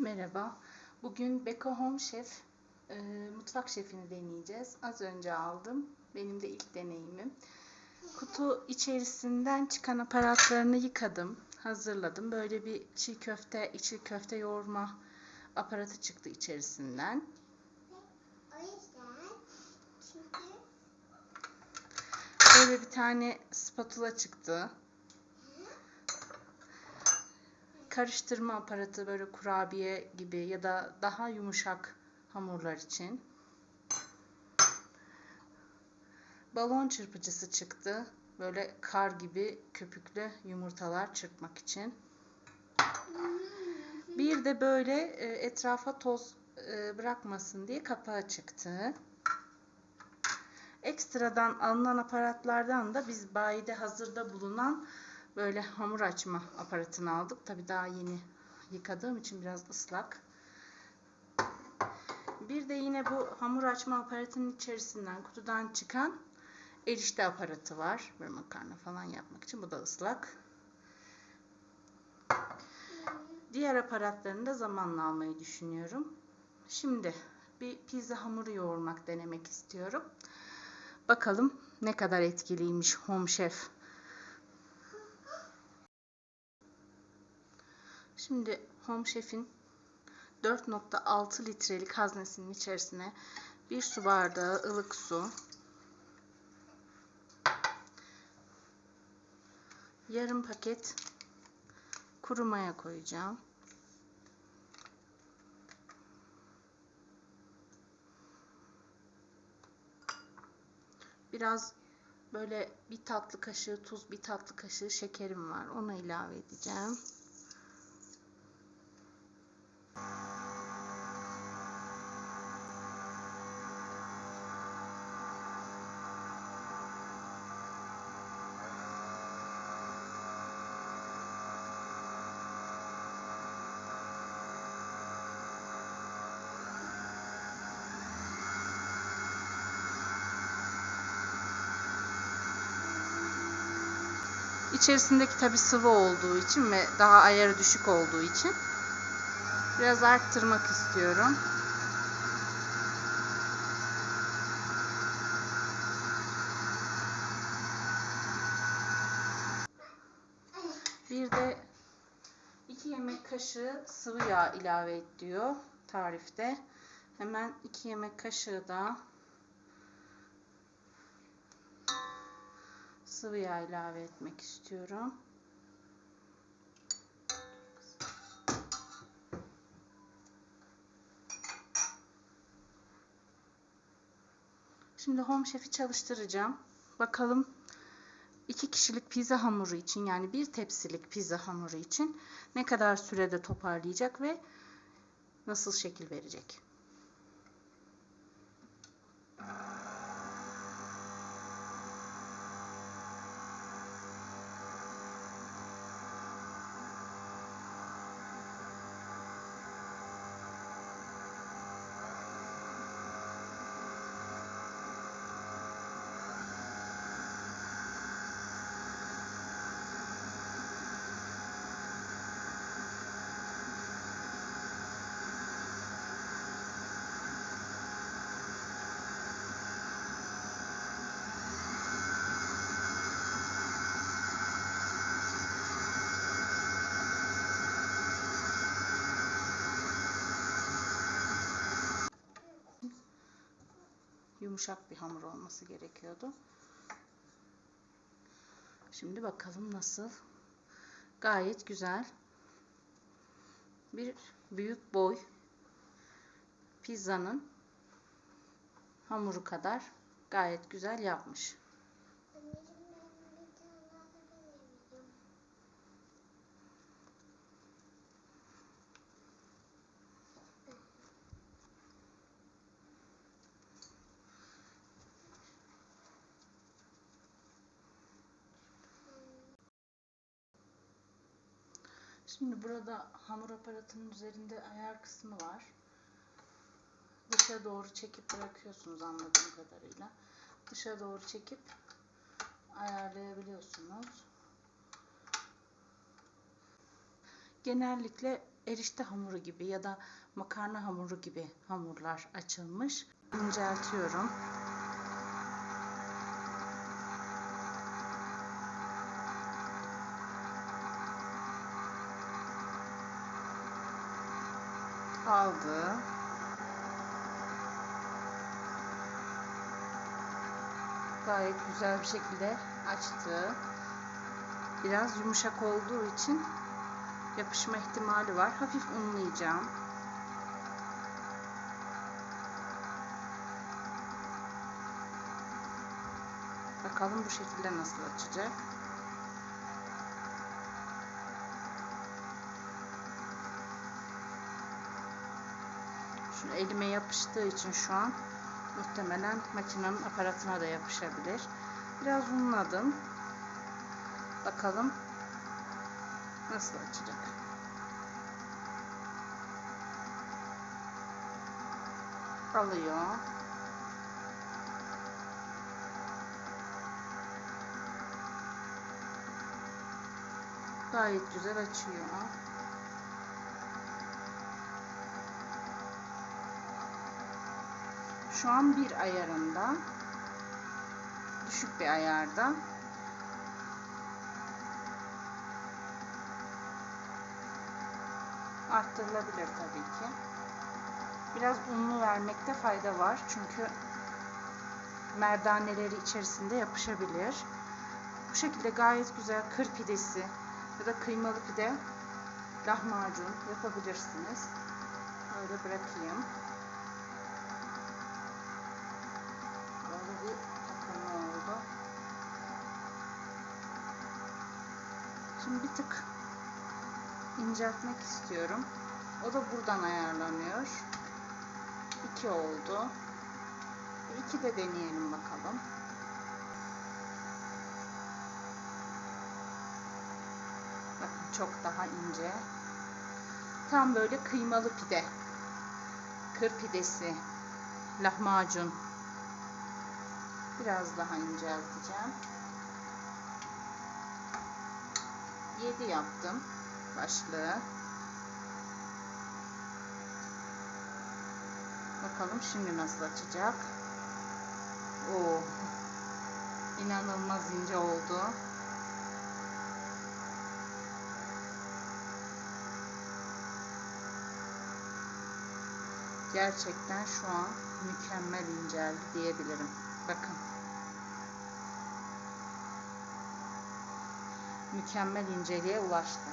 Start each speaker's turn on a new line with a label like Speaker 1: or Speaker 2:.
Speaker 1: Merhaba. Bugün Beko Home Chef e, mutfak şefini deneyeceğiz. Az önce aldım. Benim de ilk deneyimim. Kutu içerisinden çıkan aparatlarını yıkadım, hazırladım. Böyle bir çiğ köfte, içli köfte yoğurma aparatı çıktı içerisinden. Böyle bir tane spatula çıktı. Karıştırma aparatı böyle kurabiye gibi ya da daha yumuşak hamurlar için. Balon çırpıcısı çıktı. Böyle kar gibi köpüklü yumurtalar çırpmak için. Bir de böyle e, etrafa toz e, bırakmasın diye kapağı çıktı. Ekstradan alınan aparatlardan da biz bayide hazırda bulunan böyle hamur açma aparatını aldık. Tabi daha yeni yıkadığım için biraz ıslak. Bir de yine bu hamur açma aparatının içerisinden kutudan çıkan erişte aparatı var. Böyle makarna falan yapmak için. Bu da ıslak. Diğer aparatlarını da zamanla almayı düşünüyorum. Şimdi bir pizza hamuru yoğurmak denemek istiyorum. Bakalım ne kadar etkiliymiş Home Chef. Şimdi Home Chef'in 4.6 litrelik haznesinin içerisine bir su bardağı ılık su, yarım paket kuru maya koyacağım. Biraz böyle bir tatlı kaşığı tuz, bir tatlı kaşığı şekerim var. Onu ilave edeceğim. İçerisindeki tabi sıvı olduğu için ve daha ayarı düşük olduğu için biraz arttırmak istiyorum. Bir de 2 yemek kaşığı sıvı yağ ilave et diyor tarifte. Hemen 2 yemek kaşığı da sıvı yağ ilave etmek istiyorum. Şimdi Home Chef'i çalıştıracağım. Bakalım iki kişilik pizza hamuru için yani bir tepsilik pizza hamuru için ne kadar sürede toparlayacak ve nasıl şekil verecek. Yumuşak bir hamur olması gerekiyordu. Şimdi bakalım nasıl. Gayet güzel. Bir büyük boy pizzanın hamuru kadar gayet güzel yapmış.
Speaker 2: anneciğim ben bir tane daha da deneyebilirim.
Speaker 1: Şimdi burada hamur aparatının üzerinde ayar kısmı var. Dışa doğru çekip bırakıyorsunuz anladığım kadarıyla. Dışa doğru çekip ayarlayabiliyorsunuz. genellikle erişte hamuru gibi ya da makarna hamuru gibi hamurlar açılmış. İnceltiyorum. Aldı. Gayet güzel bir şekilde açtı. Biraz yumuşak olduğu için yapışma ihtimali var. Hafif unlayacağım. Bakalım bu şekilde nasıl açacak. Elime yapıştığı için şu an muhtemelen makinenin aparatına da yapışabilir. Biraz unladım. Bakalım nasıl açacak. Alıyor. Gayet güzel açıyor. Şu an bir ayarında. Düşük bir ayarda. Arttırılabilir tabii ki. Biraz unlu vermekte fayda var. Çünkü merdaneleri içerisinde yapışabilir. Bu şekilde gayet güzel kır pidesi ya da kıymalı pide lahmacun yapabilirsiniz. Böyle bırakayım. Böyle bir takımı oldu. Şimdi bir tık inceltmek istiyorum. O da buradan ayarlanıyor. 2 oldu. 2 de deneyelim bakalım. Bakın çok daha ince. Tam böyle kıymalı pide. Kır pidesi. Lahmacun. Biraz daha incelteceğim. 7 yaptım başlığı. Bakalım şimdi nasıl açacak. Oo. İnanılmaz ince oldu. Gerçekten şu an mükemmel inceldi diyebilirim. Bakın. Mükemmel inceliğe ulaştı.